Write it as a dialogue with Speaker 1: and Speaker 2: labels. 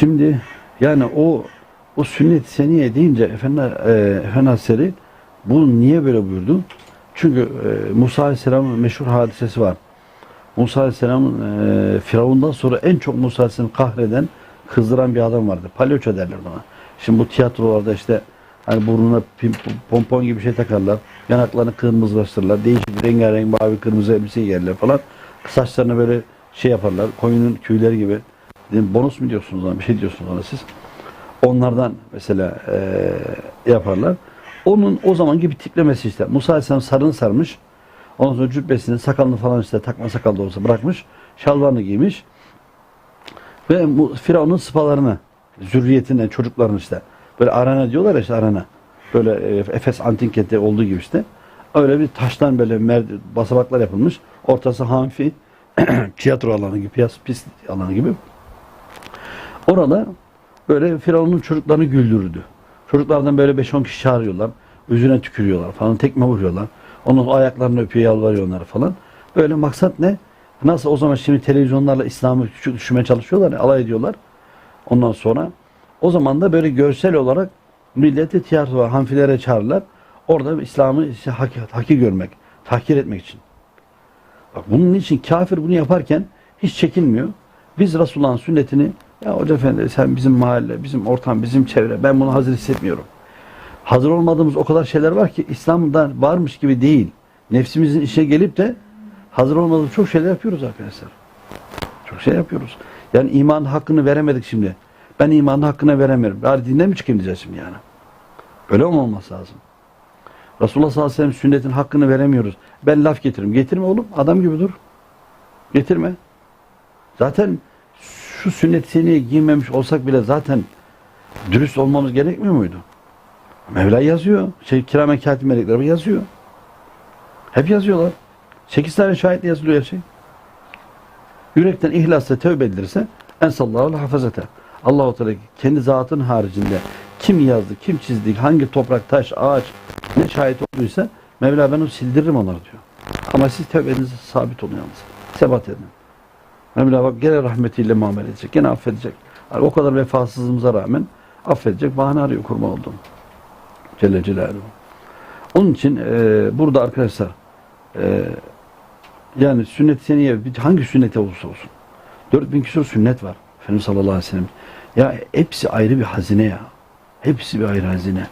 Speaker 1: Şimdi yani o o sünnet seniye deyince Efendi, e, Efendi Hazretleri niye böyle buyurdu? Çünkü e, Musa Aleyhisselam'ın meşhur hadisesi var. Musa Aleyhisselam'ın e, Firavundan sonra en çok Musa Aleyhisselam'ı kahreden, kızdıran bir adam vardı. Palyaço derler ona. Şimdi bu tiyatrolarda işte hani burnuna pim, pompon gibi şey takarlar. Yanaklarını kırmızılaştırırlar. Değişik rengarenk mavi kırmızı elbise giyerler falan. Saçlarını böyle şey yaparlar. Koyunun tüyleri gibi. Dedim, bonus mu diyorsunuz ona? Bir şey diyorsunuz ona siz. Onlardan mesela eee, yaparlar. Onun o zamanki bir tiplemesi işte. Musa Aleyhisselam sarını sarmış. Ondan sonra cübbesini, sakalını falan işte takma sakal da olsa bırakmış. Şalvarını giymiş. Ve Firavun'un sıfalarını, zürriyetinden, çocuklarını işte. Böyle arana diyorlar ya işte arana. Böyle e, Efes antik kenti olduğu gibi işte. Öyle bir taştan böyle merd basamaklar yapılmış. Ortası hamfi, tiyatro alanı gibi, pist alanı gibi. Orada böyle Firavun'un çocuklarını güldürürdü. Çocuklardan böyle 5-10 kişi çağırıyorlar. Yüzüne tükürüyorlar falan. Tekme vuruyorlar. Onun ayaklarını öpüyor, yalvarıyor onları falan. Böyle maksat ne? Nasıl o zaman şimdi televizyonlarla İslam'ı küçük düşürmeye çalışıyorlar, alay ediyorlar. Ondan sonra o zaman da böyle görsel olarak milleti tiyatro, hanfilere çağırırlar. Orada İslam'ı işte haki, haki görmek, tahkir etmek için. Bak bunun için kafir bunu yaparken hiç çekinmiyor. Biz Resulullah'ın sünnetini ya hoca efendi sen bizim mahalle, bizim ortam, bizim çevre ben bunu hazır hissetmiyorum. Hazır olmadığımız o kadar şeyler var ki İslam'da varmış gibi değil. Nefsimizin işe gelip de hazır olmadığımız çok şeyler yapıyoruz arkadaşlar. Çok şey yapıyoruz. Yani imanın hakkını veremedik şimdi. Ben imanın hakkını veremiyorum. Bari dinden mi çıkayım diyeceğiz şimdi yani. Öyle mi olması lazım? Resulullah sallallahu aleyhi ve sellem sünnetin hakkını veremiyoruz. Ben laf getiririm. Getirme oğlum. Adam gibi dur. Getirme. Zaten şu sünnet seneye giymemiş olsak bile zaten dürüst olmamız gerekmiyor muydu? Mevla yazıyor. Şey, kiramen katip melekler yazıyor. Hep yazıyorlar. Sekiz tane şahitle yazılıyor her şey. Yürekten ihlasla tövbe edilirse ensallahu hafazete. Allah-u Teala kendi zatın haricinde kim yazdı, kim çizdi, hangi toprak, taş, ağaç ne şahit olduysa Mevla ben onu sildiririm onları diyor. Ama siz tövbenize sabit olun yalnız. Sebat edin. Mevla bak gene rahmetiyle muamele edecek. Gene affedecek. Yani o kadar vefasızlığımıza rağmen affedecek. Bahane arıyor kurban oldum. Celle Celaluhu. Onun için e, burada arkadaşlar e, yani sünnet seniye hangi sünnete olursa olsun 4000 küsur sünnet var. Efendimiz sallallahu aleyhi ve sellem. Ya hepsi ayrı bir hazine ya. Hepsi bir ayrı hazine.